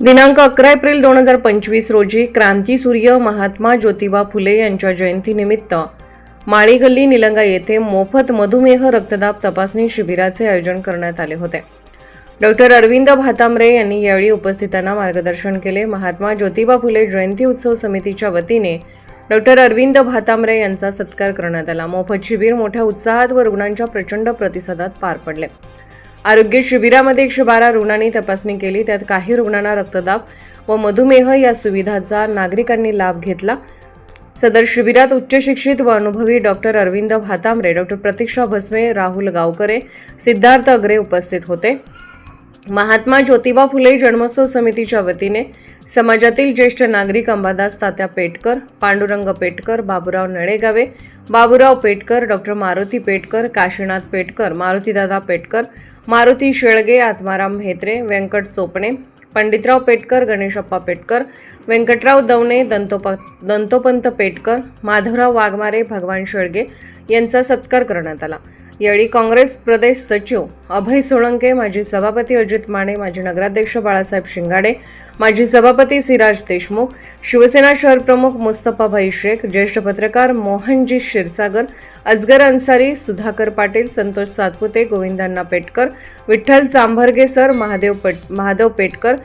दिनांक अकरा एप्रिल दोन हजार पंचवीस रोजी क्रांतीसूर्य महात्मा ज्योतिबा फुले यांच्या जयंतीनिमित्त माळीगल्ली निलंगा येथे मोफत मधुमेह रक्तदाब तपासणी शिबिराचे आयोजन करण्यात आले होते. डॉक्टर अरविंद भातांबरे यांनी यावेळी उपस्थितांना मार्गदर्शन केले. महात्मा ज्योतिबा फुले जयंती उत्सव समितीच्या वतीने डॉक्टर अरविंद भातांबरे यांचा सत्कार करण्यात आला. मोफत शिबिर मोठ्या उत्साहात व रुग्णांच्या प्रचंड प्रतिसादात पार पडले. आरोग्य शिबिरामध्ये एकशे बारा रुग्णांनी तपासणी केली. त्यात काही रुग्णांना रक्तदाब व मधुमेह या सुविधाचा नागरिकांनी लाभ घेतला. सदर शिबिरात उच्च शिक्षित व अनुभवी डॉक्टर अरविंद भातांबरे डॉक्टर प्रतीक्षा भस्मे राहुल गावकरे सिद्धार्थ अग्रे उपस्थित होते. महात्मा ज्योतिबा फुले जन्मोत्सव समितीच्या वतीने समाजातील ज्येष्ठ नागरिक अंबादास तात्या पेटकर पांडुरंग पेटकर बाबुराव नळेगावे बाबुराव पेटकर डॉक्टर मारुती पेटकर काशीनाथ पेटकर मारुतीदादा पेटकर मारुती शेळगे आत्माराम म्हेत्रे व्यंकट चोपणे पंडितराव पेटकर गणेशप्पा पेटकर व्यंकटराव दवणे दंतोप दंतोपंत पेटकर माधवराव वाघमारे भगवान शेळगे यांचा सत्कार करण्यात आला. यावेळी काँग्रेस प्रदेश सचिव अभय सोळंके माजी सभापती अजित माने माजी नगराध्यक्ष बाळासाहेब शिंगाडे माजी सभापती सिराज देशमुख शिवसेना शहर प्रमुख मुस्तफाभाई शेख ज्येष्ठ पत्रकार मोहनजी क्षीरसागर अजगर अन्सारी सुधाकर पाटील संतोष सातपुते गोविंदांना पेटकर विठ्ठल चांभरगे सर महादेव पेट महादेव पेटकर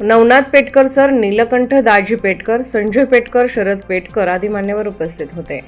नवनाथ पेटकर सर नीलकंठ दाजी पेटकर संजय पेटकर शरद पेटकर आदी मान्यवर उपस्थित होते.